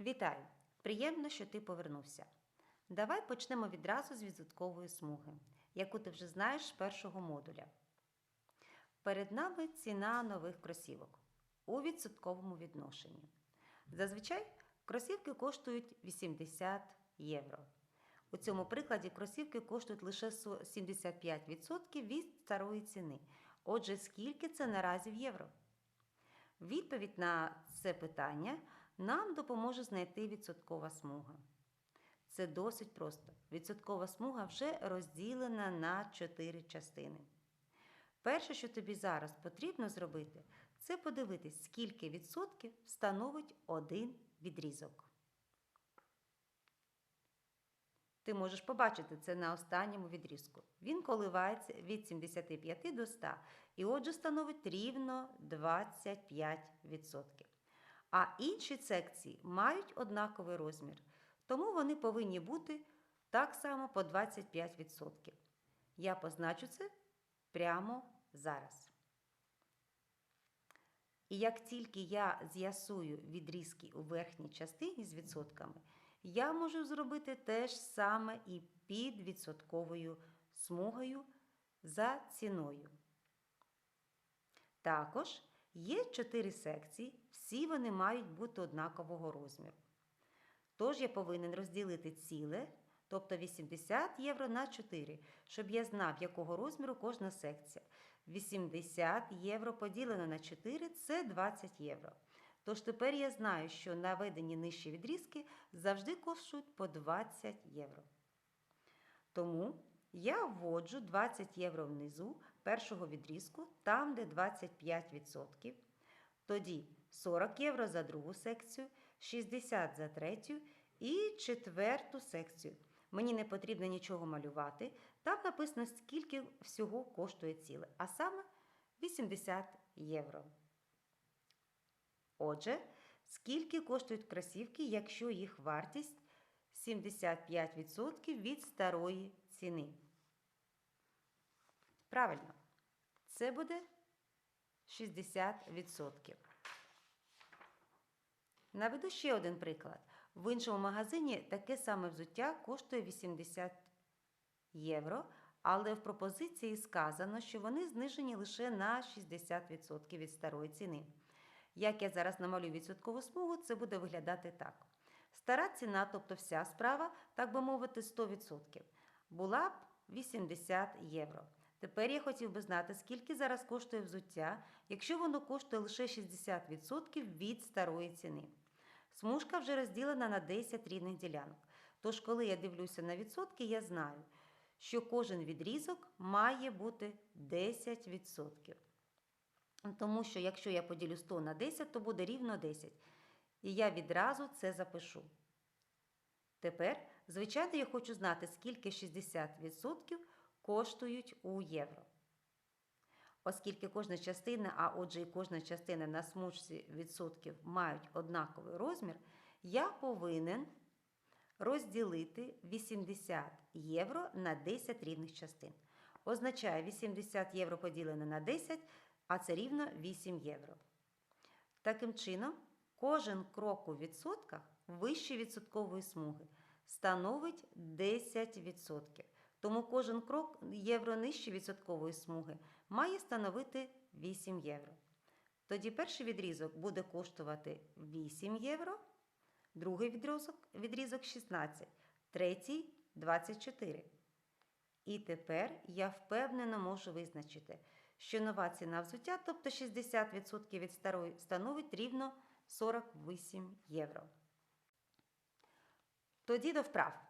Вітаю! Приємно, що ти повернувся. Давай почнемо відразу з відсоткової смуги, яку ти вже знаєш з першого модуля. Перед нами ціна нових кросівок у відсотковому відношенні. Зазвичай кросівки коштують 80 євро. У цьому прикладі кросівки коштують лише 75% від старої ціни. Отже, скільки це наразі в євро? Відповідь на це питання нам допоможе знайти відсоткова смуга. Це досить просто. Відсоткова смуга вже розділена на 4 частини. Перше, що тобі зараз потрібно зробити, це подивитись, скільки відсотків становить один відрізок. Ти можеш побачити це на останньому відрізку. Він коливається від 75 до 100 і отже становить рівно 25%. А інші секції мають однаковий розмір, тому вони повинні бути так само по 25%. Я позначу це прямо зараз. І як тільки я з'ясую відрізки у верхній частині з відсотками, я можу зробити те ж саме і під відсотковою смугою за ціною. Також є чотири секції, всі вони мають бути однакового розміру. Тож я повинен розділити ціле, тобто 80 євро на 4, щоб я знав, якого розміру кожна секція. 80 євро поділено на 4 це 20 євро. Тож тепер я знаю, що наведені нижчі відрізки завжди коштують по 20 євро. Тому я вводжу 20 євро внизу першого відрізку, там, де 25%. Тоді 40 євро за другу секцію, 60 за третю і четверту секцію. Мені не потрібно нічого малювати. Там написано, скільки всього коштує ціле, а саме 80 євро. Отже, скільки коштують кросівки, якщо їх вартість 75% від старої ціни? Правильно, це буде 60%. Наведу ще один приклад. В іншому магазині таке саме взуття коштує 80 євро, але в пропозиції сказано, що вони знижені лише на 60% від старої ціни. Як я зараз намалюю відсоткову смугу, це буде виглядати так. Стара ціна, тобто вся справа, так би мовити, 100%, була б 80 євро. Тепер я хотів би знати, скільки зараз коштує взуття, якщо воно коштує лише 60% від старої ціни. Смужка вже розділена на 10 рівних ділянок. Тож, коли я дивлюся на відсотки, я знаю, що кожен відрізок має бути 10%. Тому що якщо я поділю 100 на 10, то буде рівно 10. І я відразу це запишу. Тепер, звичайно, я хочу знати, скільки 60% коштують у євро. Оскільки кожна частина, а отже і кожна частина на смужці відсотків мають однаковий розмір, я повинен розділити 80 євро на 10 рівних частин. Означає 80 євро поділене на 10, а це рівно 8 євро. Таким чином, кожен крок у відсотках вище відсоткової смуги становить 10%. Тому кожен крок євро нижче відсоткової смуги має становити 8 євро. Тоді перший відрізок буде коштувати 8 євро, другий відрізок, відрізок 16, третій 24. І тепер я впевнено можу визначити, що нова ціна взуття, тобто 60% від старої, становить рівно 48 євро. Тоді до вправ